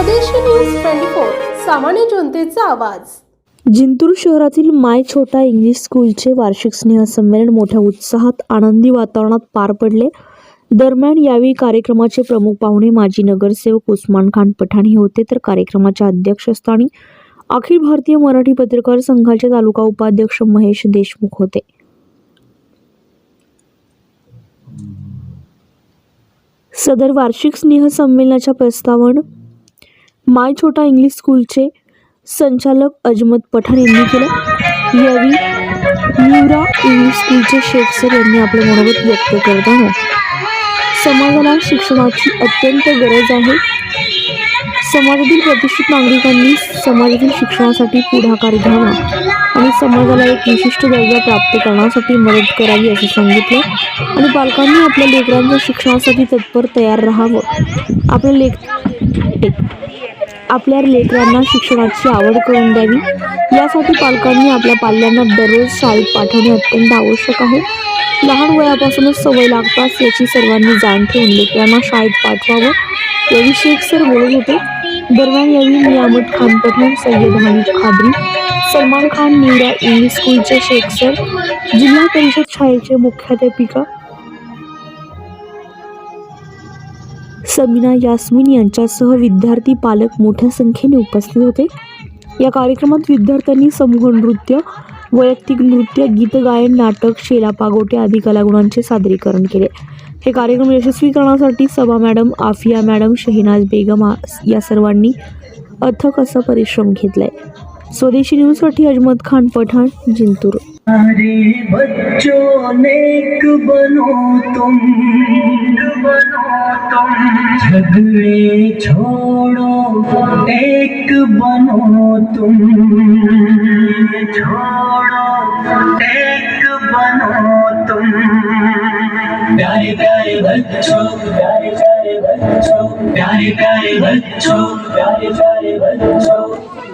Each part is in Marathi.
स्वदेशी न्यूज ट्वेंटी फोर सामान्य जनतेचा आवाज. जिंतूर शहरातील माय छोटा इंग्लिश स्कूलचे वार्षिक स्नेहसंमेलन मोठ्या उत्साहात आनंदी वातावरणात पार पडले. दरम्यान यावेळी कार्यक्रमाचे प्रमुख पाहुणे माजी नगरसेवक उस्मान खान पठाण हे होते. तर कार्यक्रमाच्या अध्यक्षस्थानी अखिल भारतीय मराठी पत्रकार संघाचे तालुका उपाध्यक्ष महेश देशमुख होते. सदर वार्षिक स्नेहसंमेलनाच्या प्रस्तावन माय छोटा इंग्लिश स्कूलचे संचालक अजमत पठाण यांनी केलं. यावेळी न्यूरा इंग्लिश स्कूलचे शेख सर यांनी आपलं मनोगत व्यक्त करताना समाजाला शिक्षणाची अत्यंत गरज आहे. समाजातील प्रतिष्ठित नागरिकांनी समाजातील शिक्षणासाठी पुढाकार घ्यावा आणि समाजाला एक विशिष्ट दर्जा प्राप्त करण्यासाठी मदत करावी असं सांगितलं आणि पालकांनी आपल्या लेकरांच्या शिक्षणासाठी तत्पर तयार राहावं. आपल्या लेख आपल्या लेकरांना शिक्षणाची आवड करून द्यावी. यासाठी पालकांनी आपल्या पाल्यांना दररोज शाळेत पाठवणे अत्यंत आवश्यक आहे. लहान वयापासूनच सवय लागताच याची सर्वांनी जाण ठेवून लेकरांना शाळेत पाठवावं याविषयी शेख सर बोलत होते. दरम्यान यावेळी नियामत खान पठाण सय्यद हमीद खादरी सलमान खान निवडा इंग्लिश स्कूलचे शेख सर जिल्हा परिषद शाळेचे मुख्याध्यापिका समीना यास्मिन यांच्यासह विद्यार्थी पालक मोठ्या संख्येने उपस्थित होते. या कार्यक्रमात विद्यार्थ्यांनी समूह नृत्य वैयक्तिक नृत्य गीतगायन नाटक शेला पागोटे आदी कलागुणांचे सादरीकरण केले. हे कार्यक्रम यशस्वी करण्यासाठी सभा मॅडम आफिया मॅडम शहिनाज बेगम या सर्वांनी अथक असा परिश्रम घेतलाय. स्वदेशी न्यूजसाठी अजमत खान पठाण जिंतूर. हमारे बच्चों नेक बनो तुम। झगड़े छोड़ो एक बनो तुम। छोड़ो एक बनो तुम। प्यारे प्यारे बच्चों प्यारे प्यारे बच्चों प्यारे प्यारे बच्चों प्यारे प्यारे बच्चों।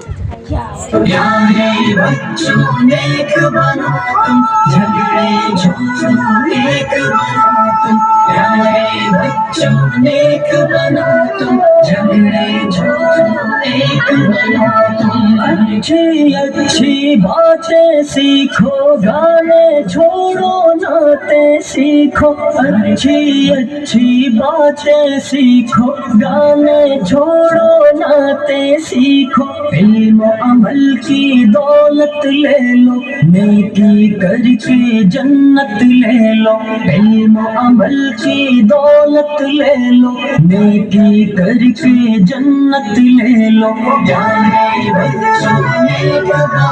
प्यारे बच्चों नेक बनो तुम झगड़े छोड़ो एक बनो तुम प्यारे बच्चों नेक बनो तुम झगड़े छोड़ो एक बनो तुम अच्छी अच्छी बातें सीखो गाने छोड़ो नाते सीखो अच्छी अच्छी बातें सीखो गाने छोड़ो नाते सीखो इल्म अमल की दौलत ले लो नेकी करके जन्नत ले लो इल्म अमल की दौलत ले लो नेकी करके जन्नत ले लो। जाने बच्चों ने बनो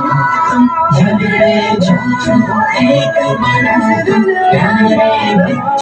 तुम झगड़े छोड़ो एक बनो प्यारे बच्चों